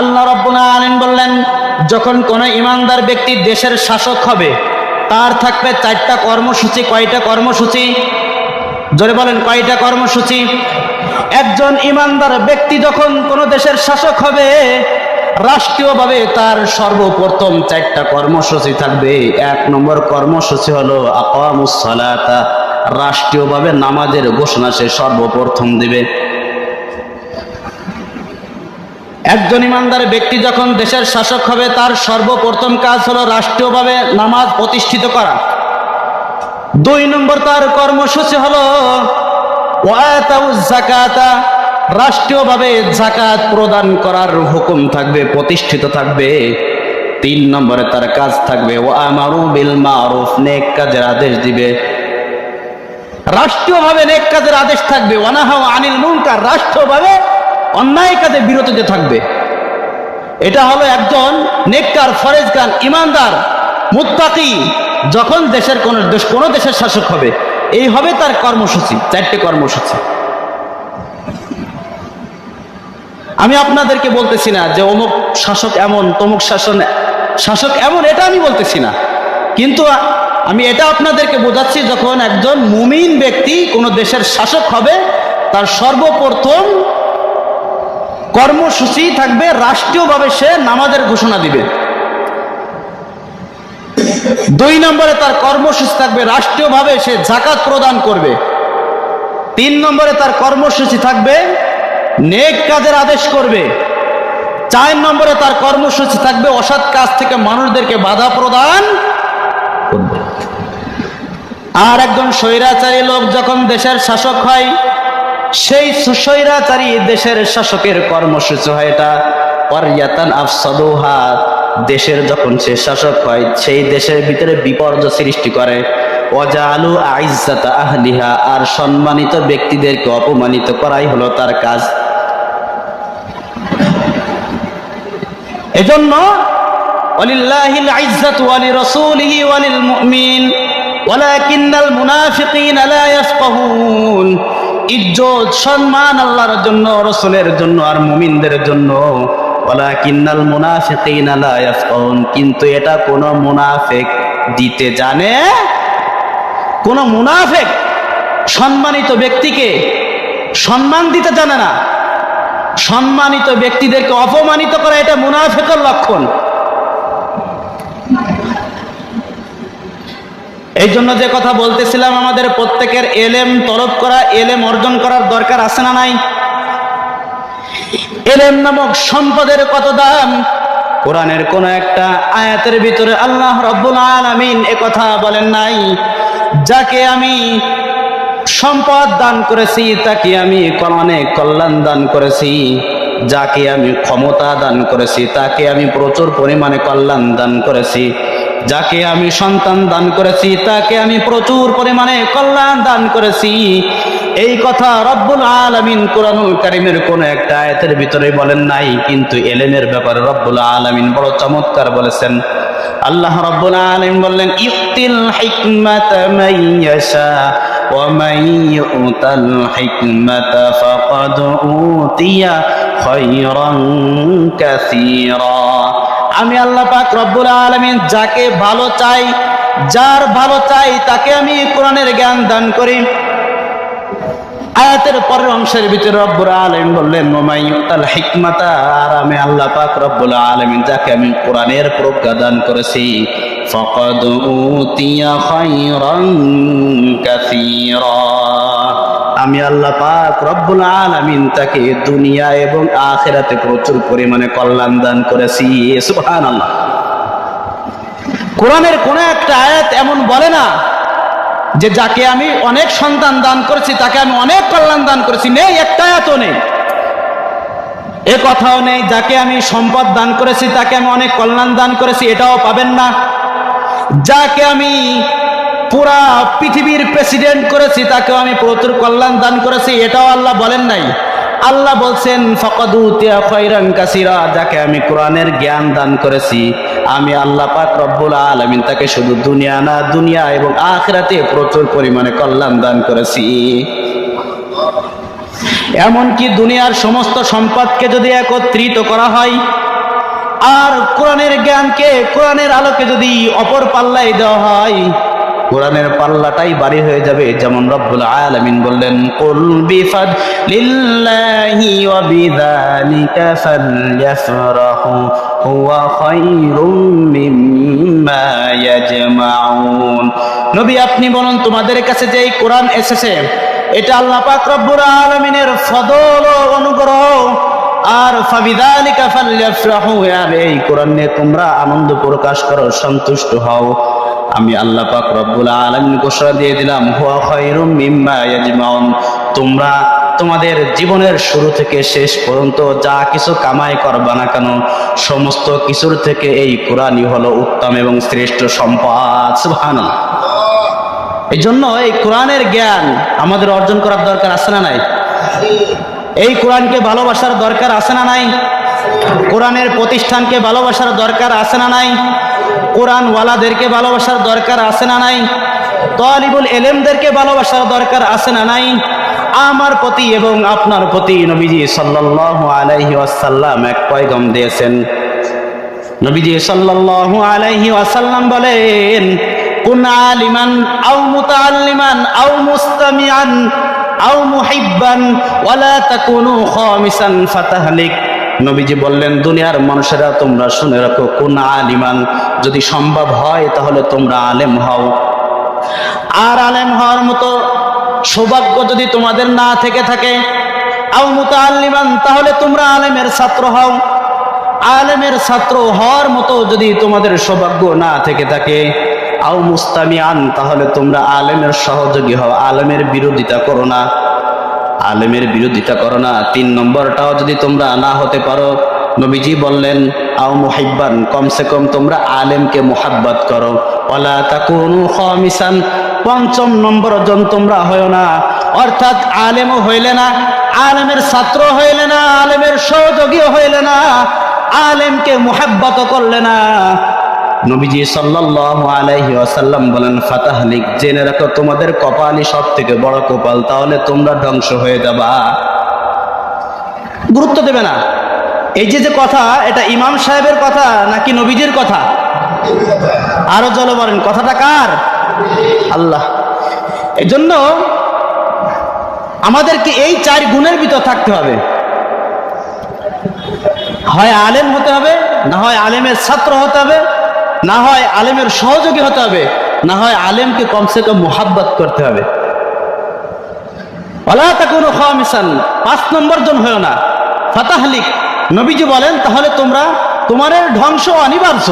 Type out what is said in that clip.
আল্লাহ রব্বুল আলামিন বললেন, যখন কোন ইমানদার ব্যক্তি দেশের শাসক হবে, তার থাকবে চারটা কর্মসূচি, কয়টা কর্মসূচি? জোরে বলেন, কয়টা কর্মসূচি? একজন ইমানদার ব্যক্তি যখন কোন দেশের শাসক হবে, রাষ্ট্রীয়ভাবে তার সর্বপ্রথম চারটা কর্মসূচি থাকবে। এক নম্বর কর্মসূচি হলো আকামুসলাতা রাষ্ট্রীয়ভাবে নামাজের ঘোষণা সে সর্বপ্রথম দিবে। একজন ইমানদার ব্যক্তি যখন দেশের শাসক হবে, তার সর্বপ্রথম কাজ হলো রাষ্ট্রীয়ভাবে নামাজ প্রতিষ্ঠিত করা। দুই নম্বর তার কর্মসূচি হলো রাষ্ট্রীয়ভাবে জাকাত প্রদান করার হুকুম থাকবে, প্রতিষ্ঠিত থাকবে। তিন নম্বরে তার কাজ থাকবে ও আমারু বিল মারুফ, নেক কাজের আদেশ দিবে। রাষ্ট্রীয়ভাবে নেক কাজের আদেশ থাকবে ওয়ানাহাও আনিল মুনকার, রাষ্ট্রীয়ভাবে অন্যায় কাজে বিরতিতে থাকবে। এটা হলো একজন নেককার, ফরেজগান, ইমানদার, মুত্তাকি, যখন দেশের কোন দেশ, কোন দেশের শাসক হবে। এই হবে তার কর্মসূচি, চারটে কর্মসূচি। আমি আপনাদেরকে বলতেছি না যে অমুক শাসক এমন, তমুক শাসন, শাসক এমন, এটা আমি বলতেছি না। কিন্তু আমি এটা আপনাদেরকে বোঝাচ্ছি, যখন একজন মুমিন ব্যক্তি কোনো দেশের শাসক হবে, তার সর্বপ্রথম কর্মসূচি থাকবে, রাষ্ট্রীয়ভাবে সে নামাজের ঘোষণা দিবে। দুই নম্বরে তার কর্মসূচি থাকবে, রাষ্ট্রীয়ভাবে সে জাকাত প্রদান করবে। তিন নম্বরে তার কর্মসূচি থাকবে, নেক কাজের আদেশ করবে। চার নম্বরে তার কর্মসূচি থাকবে, অসৎ কাজ থেকে মানুষদেরকে বাধা প্রদান আর একজন স্বৈরাচারী লোক যখন দেশের শাসক হয় সেই সুস্বৈরাচারী দেশের শাসকের কর্মসূচি হয় এটা। অরিয়াতান আফসাদুহা দেশের যখন সে শাসক হয়, সেই দেশের ভিতরে বিপর্যয় সৃষ্টি করে। অজালু আইজাতা আহলিহা, আর সম্মানিত ব্যক্তিদেরকে অপমানিত করাই হলো তার কাজ। এজন্য ওয়ালিল্লাহিল ইজ্জাতু ওয়ালি রাসূলিহি ওয়ালিল মুমিন, ওয়ালাকিন্নাল মুনাফিকিনা লা ইয়াফকাহুন। ইজ্জত, সম্মান আল্লাহর জন্য, রসুলের জন্য আর মুমিনদের জন্য। ওয়ালাকিন্নাল মুনাফিকিনা লা ইয়াফকাহুন কিন্তু এটা কোন মুনাফিক দিতে জানে? কোন মুনাফিক সম্মানিত ব্যক্তিকে সম্মান দিতে জানে না। সম্মানিত ব্যক্তিদেরকে অপমানিত করা এটা মুনাফিকের লক্ষণ। এই জন্য যে কথা বলতেছিলাম, আমাদের প্রত্যেকের এলেম তলব করা, এলেম অর্জন করার দরকার আছে না নাই? এলেম নামক সম্পদের কত দাম? কোরআনের কোন একটা আয়াতের ভিতরে আল্লাহ রব্বুল আলামিন এ কথা বলেন নাই, যাকে আমি সম্পদ দান করেছি, তাকে আমি অনেক কল্যাণ দান করেছি। যাকে আমি ক্ষমতা দান করেছি, তাকে আমি প্রচুর পরিমাণে কল্যাণ দান করেছি। যাকে আমি সন্তান দান করেছি তাকে আমি প্রচুর পরিমাণে কল্যাণ দান করেছি এই কথা রব্বুল আলমিন কোরআনুল কারিমের কোন একটা আয়াতের ভিতরে বলেন নাই কিন্তু এলেমের ব্যাপারে রব্বুল আলমিন বড় চমৎকার বলেছেন আল্লাহ রব্বুল আলমিন বললেন ইউতিল হিকমাত মাইয়াশা ومن يؤت الحكمة فقد أوتي خيرا كثيرا আমি আল্লাহ পাক রব্বুল আলমিন যাকে ভালো চাই, যার ভালো চাই, তাকে আমি কোরআনের জ্ঞান দান করি। আয়াতের পরের অংশের ভিতরে রব্বুল আলমিন বললেন মোমাইতাল হিকমাতা আর আমি আল্লাহ পাক রব্বুল আলমিন যাকে আমি কোরআনের প্রজ্ঞা দান করেছি। ফকদ উতিয়া খাইরান কাসীরা আমি আল্লাহ পাক রব্বুল আলামিন তাকে দুনিয়া এবং আখেরাতে প্রচুর পরিমাণে কল্যাণ দান করেছি, সুবহানাল্লাহ। কোরআনের কোন একটা আয়াত এমন বলে না যে যাকে আমি অনেক সন্তান দান করেছি, তাকে আমি অনেক কল্যাণ দান করেছি। নেই, একটা আয়াতও নেই। এ কথাও নেই, যাকে আমি সম্পদ দান করেছি, তাকে আমি অনেক কল্যাণ দান করেছি, এটাও পাবেন না। যাকে আমি পুরা পৃথিবীর প্রেসিডেন্ট করেছি, তাকেও আমি প্রচুর কল্যাণ দান করেছি, এটাও আল্লাহ বলেন নাই। আল্লাহ বলছেন যাকে আমি কোরআনের জ্ঞান দান করেছি, আমি আল্লাহ পাক রব্বুল আলমিন তাকে শুধু দুনিয়া না, দুনিয়া এবং আখরাতে প্রচুর পরিমাণে কল্যাণ দান করেছি। এমনকি দুনিয়ার সমস্ত সম্পদকে যদি একত্রিত করা হয়, আর কোরআনের জ্ঞানকে, কোরআনের আলোকে যদি অপর পাল্লাই দেওয়া হয় কোরআনের পাল্লাটাই বাড়ি হয়ে যাবে, যেমন রব্বুল আলামিন বললেন, কুল বিফাদ লিল্লাহি ওয়া হুয়া খায়রুম মিম্মা ইয়াজমাউন। নবী, আপনি বলুন, তোমাদের কাছে যে এই কোরআন এসেছে, এটা আল্লাহ পাক রব্বুল আলামিনের ফদল ও অনুগ্রহ। আর ফাবিদালিকা এই কোরআন নিয়ে তোমরা আনন্দ প্রকাশ করো, সন্তুষ্ট হও। আমি আল্লাহ পাক রব্বুল আলামিন ঘোষণা দিয়ে দিলাম, হুয়া খায়রুম মিম্মা ইয়াজমাউন। তোমরা তোমাদের জীবনের শুরু থেকে শেষ পর্যন্ত যা কিছু কামাই করবা না কেন, সমস্ত কিছুর থেকে এই কোরআনই হলো উত্তম এবং শ্রেষ্ঠ সম্পদ। সুবহানাল্লাহ। এই জন্য এই কোরআনের জ্ঞান আমাদের অর্জন করার দরকার আছে না নাই? এই কোরআনকে ভালোবাসার দরকার আছে না নাই? কোরআনের প্রতিষ্ঠানকে ভালোবাসার দরকার আছে না নাই? কোরআন ওয়ালাদেরকে ভালোবাসার দরকার আছে না নাই? তলিবুল এলেমদেরকে ভালোবাসার দরকার আছে না নাই? আমার প্রতি এবং আপনার প্রতি নবীজি সাল্লাল্লাহু আলাইহি ওয়াসাল্লাম এক পয়গম দিয়েছেন। নবীজি সাল্লাল্লাহু আলাইহি আসাল্লাম বলেন, কুন আলিমান আও মুতাআল্লিমান আও মুস্তামিআন আও মুহিব্বান ওয়ালা তাকুনু খামিসান ফাতাহলিক। নবীজি বললেন, দুনিয়ার মানুষেরা তোমরা শুনে রাখো, কোন আলিমান যদি সম্ভব হয় তাহলে তোমরা আলেম হও। আর আলেম হওয়ার মতো সৌভাগ্য যদি তোমাদের না থেকে থাকে তাহলে তোমরা আলেমের ছাত্র হও। আলেমের ছাত্র হওয়ার মতো যদি তোমাদের সৌভাগ্য না থেকে থাকে, আও মুস্তামিয়ান তাহলে তোমরা আলেমের সহযোগী হও, আলেমের বিরোধিতা করো না। আলেমের বিরোধিতা করো না। তিন নম্বরটাও যদি তোমরা না হতে পারো, নবীজি বললেন, আও মুহিব্বান, কমসে কম তোমরা আলেমকে মোহাব্বত করো। ওলা তাকুনু খামিসান, পঞ্চম নম্বর জন তোমরা হয় না। অর্থাৎ আলেমও হইলে না, আলেমের ছাত্র হইলে না, আলেমের সহযোগী হইলে না, আলেমকে মোহাব্বত করলে না। নবীজি সাল্লাল্লাহু আলাইহি ওয়াসাল্লাম বলেন ফাতাহলিক জেনে রাখো, তোমাদের কপালই সব থেকে বড় কপাল, তাহলে তোমরা ধ্বংস হয়ে যাবা। গুরুত্ব দেবে না। এই যে যে কথা, এটা ইমাম সাহেবের কথা নাকি নবীজির কথা? আরও জল বলেন কথাটা কার? আল্লাহ। এই জন্য আমাদেরকে এই চার গুণের ভিতর থাকতে হবে। হয় আলেম হতে হবে, না হয় আলেমের ছাত্র হতে হবে না হয় আলেমের সহযোগী হতে হবে, না হয় আলেমকে কমসে কম মোহাব্বত করতে হবে। পাঁচ নম্বর জন হয় না। ফাতাহলিক, নবীজি বলেন, তাহলে তোমরা তোমার ধ্বংস অনিবার্য।